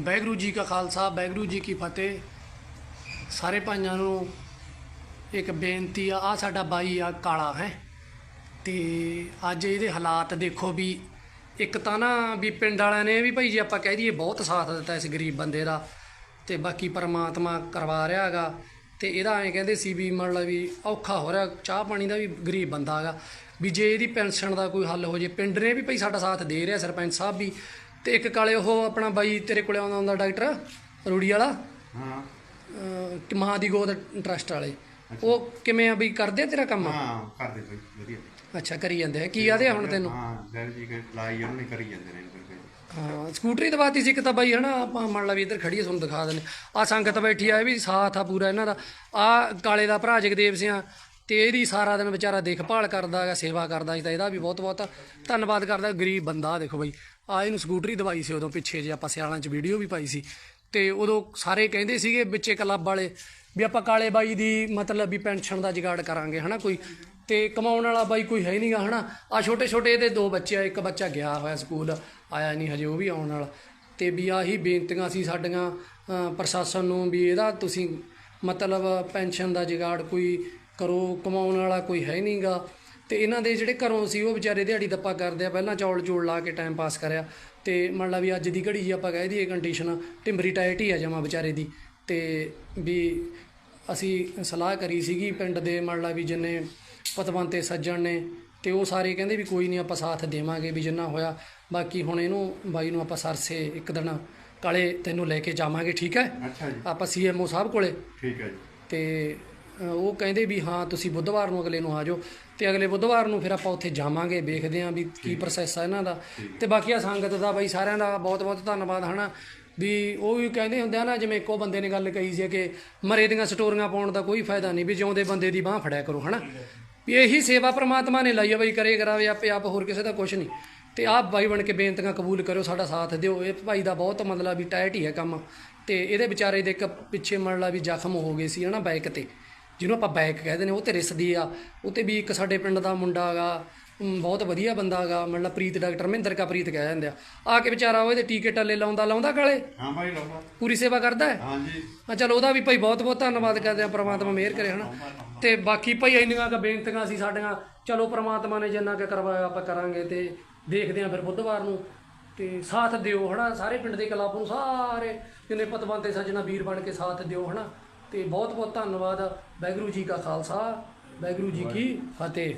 ਵਾਹਿਗੁਰੂ ਜੀ ਕਾ ਖਾਲਸਾ, ਵਾਹਿਗੁਰੂ ਜੀ ਕੀ ਫਤਿਹ। ਸਾਰੇ ਭਾਈਆਂ ਨੂੰ ਇੱਕ ਬੇਨਤੀ ਆ ਆ ਸਾਡਾ ਬਾਈ ਆ, ਕਾਲਾ ਹੈ। ਤੇ ਅੱਜ ਇਹਦੇ ਹਾਲਾਤ ਦੇਖੋ ਵੀ ਇੱਕ ਤਾਂ ਨਾ ਵੀ ਪਿੰਡ ਵਾਲਿਆਂ ਨੇ ਵੀ ਭਾਈ ਜੀ ਆਪਾਂ ਕਹਿ ਦਈਏ ਬਹੁਤ ਸਾਥ ਦਿੱਤਾ ਇਸ ਗਰੀਬ ਬੰਦੇ ਦਾ, ਤੇ ਬਾਕੀ ਪਰਮਾਤਮਾ ਕਰਵਾ ਰਿਹਾ ਹੈਗਾ। ਤੇ ਇਹਦਾ ਐਂ ਕਹਿੰਦੇ ਸੀ ਵੀ ਮਤਲਬ ਵੀ ਔਖਾ ਹੋ ਰਿਹਾ, ਚਾਹ ਪਾਣੀ ਦਾ ਵੀ ਗਰੀਬ ਬੰਦਾ ਹੈਗਾ। ਵੀ ਜੇ ਇਹਦੀ ਪੈਨਸ਼ਨ ਦਾ ਕੋਈ ਹੱਲ ਹੋ ਜੇ, ਪਿੰਡ ਨੇ ਵੀ ਭਾਈ ਸਾਡਾ ਸਾਥ ਦੇ ਰਿਹਾ ਸਰਪੰਚ ਸਾਹਿਬ ਵੀ। ਤੇ ਇੱਕ ਕਾਲੇ ਉਹ ਆਪਣਾ ਬਾਈ ਤੇਰੇ ਕੋਲੇ ਆਉਂਦਾ ਹੁੰਦਾ ਡਾਕਟਰ ਰੂੜੀ ਵਾਲਾ? ਹਾਂ। ਅਹ ਕਿ ਮਾਂ ਦੀ ਗੋਦ ਟਰਸਟ ਵਾਲੇ। ਉਹ ਕਿਵੇਂ ਆ ਵੀ ਕਰਦੇ ਆ ਤੇਰਾ ਕੰਮ? ਹਾਂ ਕਰਦੇ ਕੋਈ ਵਧੀਆ। ਅੱਛਾ ਕਰੀ ਜਾਂਦੇ ਆ। ਕੀ ਆਦੇ ਹੁਣ ਤੈਨੂੰ? ਹਾਂ ਜੀ ਕੇ ਲਾਈ ਉਹਨੇ ਕਰੀ ਜਾਂਦੇ ਨੇ ਹਾਂ ਸਕੂਟਰੀ ਦਵਾਤੀ ਸੀ ਇੱਕ ਤਾਂ ਬਾਈ ਹਨਾ ਆਪਾਂ ਮੰਨ ਲਾ ਵੀ ਇੱਧਰ ਖੜੀ ਆ ਤੁਹਾਨੂੰ ਦਿਖਾ ਦਿੰਦੇ। ਆ ਸੰਗਤ ਬੈਠੀ ਆ ਇਹ ਵੀ ਸਾਥ ਆ ਪੂਰਾ ਇਹਨਾਂ ਦਾ। ਆ ਕਾਲੇ ਦਾ ਭਰਾ ਜਗਦੇਵ ਸਿੰਘ ਤੇ ਇਹਦੀ ਸਾਰਾ ਦਿਨ ਵਿਚਾਰਾ ਦੇਖਭਾਲ ਕਰਦਾ ਹੈਗਾ, ਸੇਵਾ ਕਰਦਾ ਸੀ ਤਾਂ ਇਹਦਾ ਵੀ ਬਹੁਤ ਬਹੁਤ ਧੰਨਵਾਦ ਕਰਦਾ। ਗਰੀਬ ਬੰਦਾ, ਦੇਖੋ ਬਾਈ ਆ ਇਹਨੂੰ ਸਕੂਟਰੀ ਦਵਾਈ ਸੀ ਉਦੋਂ ਪਿੱਛੇ ਜੇ ਆਪਾਂ ਸਿਆਲਾਂ 'ਚ ਵੀਡੀਓ ਵੀ ਪਾਈ ਸੀ। ਤੇ ਉਦੋਂ ਸਾਰੇ ਕਹਿੰਦੇ ਸੀਗੇ ਵਿੱਚੇ ਕਲੱਬ ਵਾਲੇ ਵੀ ਆਪਾਂ ਕਾਲੇ ਬਾਈ ਦੀ ਮਤਲਬ ਵੀ ਪੈਨਸ਼ਨ ਦਾ ਜੁਗਾੜ ਕਰਾਂਗੇ, ਹਨਾ ਕੋਈ? ਤੇ ਕਮਾਉਣ ਵਾਲਾ ਬਾਈ ਕੋਈ ਹੈ ਨਹੀਂਗਾ ਹਨਾ? ਆ ਛੋਟੇ ਛੋਟੇ ਇਹਦੇ ਦੋ ਬੱਚੇ ਆ, ਇੱਕ ਬੱਚਾ ਗਿਆ ਹੋਇਆ ਸਕੂਲ, ਆਇਆ ਨਹੀਂ ਹਜੇ ਉਹ ਵੀ ਆਉਣ ਵਾਲਾ। ਤੇ ਵੀ ਆਹੀ ਬੇਨਤੀਆਂ ਸੀ ਸਾਡੀਆਂ ਪ੍ਰਸ਼ਾਸਨ ਨੂੰ ਵੀ ਇਹਦਾ ਤੁਸੀਂ ਮਤਲਬ ਪੈਨਸ਼ਨ ਦਾ ਜੁਗਾੜ ਕੋਈ ਕਰੋ ਕਮਾਉਣ ਵਾਲਾ ਕੋਈ ਹੈ ਨਹੀਂਗਾ। ਤੇ ਇਹਨਾਂ ਦੇ ਜਿਹੜੇ ਘਰੋਂ ਸੀ ਉਹ ਵਿਚਾਰੇ ਦਿਹਾੜੀ ਦੱਪਾ ਕਰਦੇ ਆ। ਪਹਿਲਾਂ ਚੌਲ ਚੂਲ ਲਾ ਕੇ ਟਾਈਮ ਪਾਸ ਕਰਿਆ। ਤੇ ਮੰਨ ਲਾ ਵੀ ਅੱਜ ਦੀ ਘੜੀ ਜੀ ਆਪਾਂ ਕਹਿ ਦਈਏ ਕੰਡੀਸ਼ਨ ਟਿੰਬਰੀ ਟਾਈਟ ਹੀ ਆ ਜਮਾ ਵਿਚਾਰੇ ਦੀ। ਤੇ ਵੀ ਅਸੀਂ ਸਲਾਹ ਕਰੀ ਸੀਗੀ ਪਿੰਡ ਦੇ ਮੰਨ ਲਾ ਵੀ ਜਿੰਨੇ ਪਤਵੰਤੇ ਸੱਜਣ ਨੇ ਤੇ ਉਹ ਸਾਰੇ ਕਹਿੰਦੇ ਵੀ ਕੋਈ ਨਹੀਂ ਆਪਾਂ ਸਾਥ ਦੇਵਾਂਗੇ ਵੀ ਜਿੰਨਾ ਹੋਇਆ। ਬਾਕੀ ਹੁਣ ਇਹਨੂੰ ਬਾਈ ਨੂੰ ਆਪਾਂ ਸਰਸੇ ਇੱਕ ਦਿਨ ਕਾਲੇ ਤੈਨੂੰ ਲੈ ਕੇ ਜਾਵਾਂਗੇ ਠੀਕ ਹੈ? ਅੱਛਾ ਜੀ। ਆਪਾਂ ਸੀਐਮਓ ਸਾਹਿਬ ਕੋਲੇ। ਠੀਕ ਹੈ ਜੀ। ਤੇ ਉਹ ਕਹਿੰਦੇ ਵੀ ਹਾਂ ਤੁਸੀਂ ਬੁੱਧਵਾਰ ਨੂੰ ਅਗਲੇ ਨੂੰ ਆ ਜਾਓ। ਤੇ ਅਗਲੇ ਬੁੱਧਵਾਰ ਨੂੰ ਫਿਰ ਆਪਾਂ ਉੱਥੇ ਜਾਵਾਂਗੇ ਵੇਖਦੇ ਆਂ ਵੀ ਕੀ ਪ੍ਰੋਸੈਸ ਆ ਇਹਨਾਂ ਦਾ। ਤੇ ਬਾਕੀ ਆ ਸੰਗਤ ਦਾ ਬਾਈ ਸਾਰਿਆਂ ਦਾ ਬਹੁਤ ਬਹੁਤ ਧੰਨਵਾਦ ਹਨਾ। ਵੀ ਉਹ ਵੀ ਕਹਿੰਦੇ ਹੁੰਦੇ ਆ ਨਾ ਜਿਵੇਂ ਇੱਕੋ ਬੰਦੇ ਨੇ ਗੱਲ ਕਹੀ ਸੀ ਕਿ ਮਰੇ ਦੀਆਂ ਸਟੋਰੀਆਂ ਪਾਉਣ ਦਾ ਕੋਈ ਫਾਇਦਾ ਨਹੀਂ ਵੀ ਜਿਉਂਦੇ ਬੰਦੇ ਦੀ ਬਾਹ ਫੜਿਆ ਕਰੋ ਹਨਾ। ਵੀ ਇਹੀ ਸੇਵਾ ਪ੍ਰਮਾਤਮਾ ਨੇ ਲਈ ਆ ਬਈ ਕਰੇ ਕਰਾਵੇ ਆਪੇ ਆਪ ਹੋਰ ਕਿਸੇ ਦਾ ਕੁਝ ਨਹੀਂ। ਤੇ ਆਪ ਬਾਈ ਬਣ ਕੇ ਬੇਨਤੀਆਂ ਕਬੂਲ ਕਰਿਓ ਸਾਡਾ ਸਾਥ ਦਿਓ। ਇਹ ਭਾਈ ਦਾ ਬਹੁਤ ਮਤਲਬ ਵੀ ਟਾਈਟ ਹੀ ਹੈ ਕੰਮ। ਤੇ ਇਹਦੇ ਵਿਚਾਰੇ ਦੇ ਇੱਕ ਪਿੱਛੇ ਮੰਨ ਲਾ ਵੀ ਜ਼ਖਮ ਹੋ ਗਏ ਸੀ ਹਨਾ ਬਾਈਕ ਤੇ। ਜਿਹਨੂੰ ਆਪਾਂ ਬਾਈਕ ਕਹਿੰਦੇ ਨੇ ਉਹ ਤੇ ਰਿਸਦੀ ਆ। ਉਹ ਤੇ ਵੀ ਇੱਕ ਸਾਡੇ ਪਿੰਡ ਦਾ ਮੁੰਡਾ ਹੈਗਾ ਬਹੁਤ ਵਧੀਆ ਬੰਦਾ ਹੈਗਾ ਮਤਲਬ ਪ੍ਰੀਤ ਡਾਕਟਰ ਮਹਿੰਦਰ ਕਾ ਪ੍ਰੀਤ ਕਹਿ ਜਾਂਦੇ ਆ। ਆ ਕੇ ਵਿਚਾਰਾ ਉਹ ਇਹਦੇ ਟੀਕੇ ਟੱਲੇ ਲਾਉਂਦਾ ਲਾਉਂਦਾ ਕਾਲੇ? ਹਾਂ ਭਾਈ ਲਾਉਂਦਾ। ਪੂਰੀ ਸੇਵਾ ਕਰਦਾ ਹੈ? ਹਾਂ ਜੀ ਆ ਚਲੋ ਉਹਦਾ ਵੀ ਭਾਈ ਬਹੁਤ ਬਹੁਤ ਧੰਨਵਾਦ ਕਰਦੇ ਆ ਪ੍ਰਮਾਤਮਾ ਮਿਹਰ ਕਰੇ ਹਨਾ? ਤੇ ਬਾਕੀ ਭਾਈ ਇੰਨੀਆਂ ਕੁ ਬੇਨਤੀਆਂ ਸੀ ਸਾਡੀਆਂ ਚਲੋ ਪ੍ਰਮਾਤਮਾ ਨੇ ਜਿੰਨਾ ਕੁ ਕਰਵਾਇਆ ਆਪਾਂ ਕਰਾਂਗੇ ਤੇ ਦੇਖਦੇ ਆ ਫਿਰ ਬੁੱਧਵਾਰ ਨੂੰ। ਤੇ ਸਾਥ ਦਿਓ ਹਨਾ? ਸਾਰੇ ਪਿੰਡ ਦੇ ਕਲੱਬ ਨੂੰ ਸਾਰੇ ਜਿੰਨੇ ਪਤਵੰਤੇ ਸੱਜਣਾ ਵੀਰ ਬਣ ਕੇ ਸਾਥ ਦਿਓ ਹਨਾ? ਤੇ ਬਹੁਤ ਬਹੁਤ ਧੰਨਵਾਦ ਵਾਹਿਗੁਰੂ ਜੀ ਕਾ ਖਾਲਸਾ ਵਾਹਿਗੁਰੂ ਜੀ ਕੀ ਫਤਿਹ।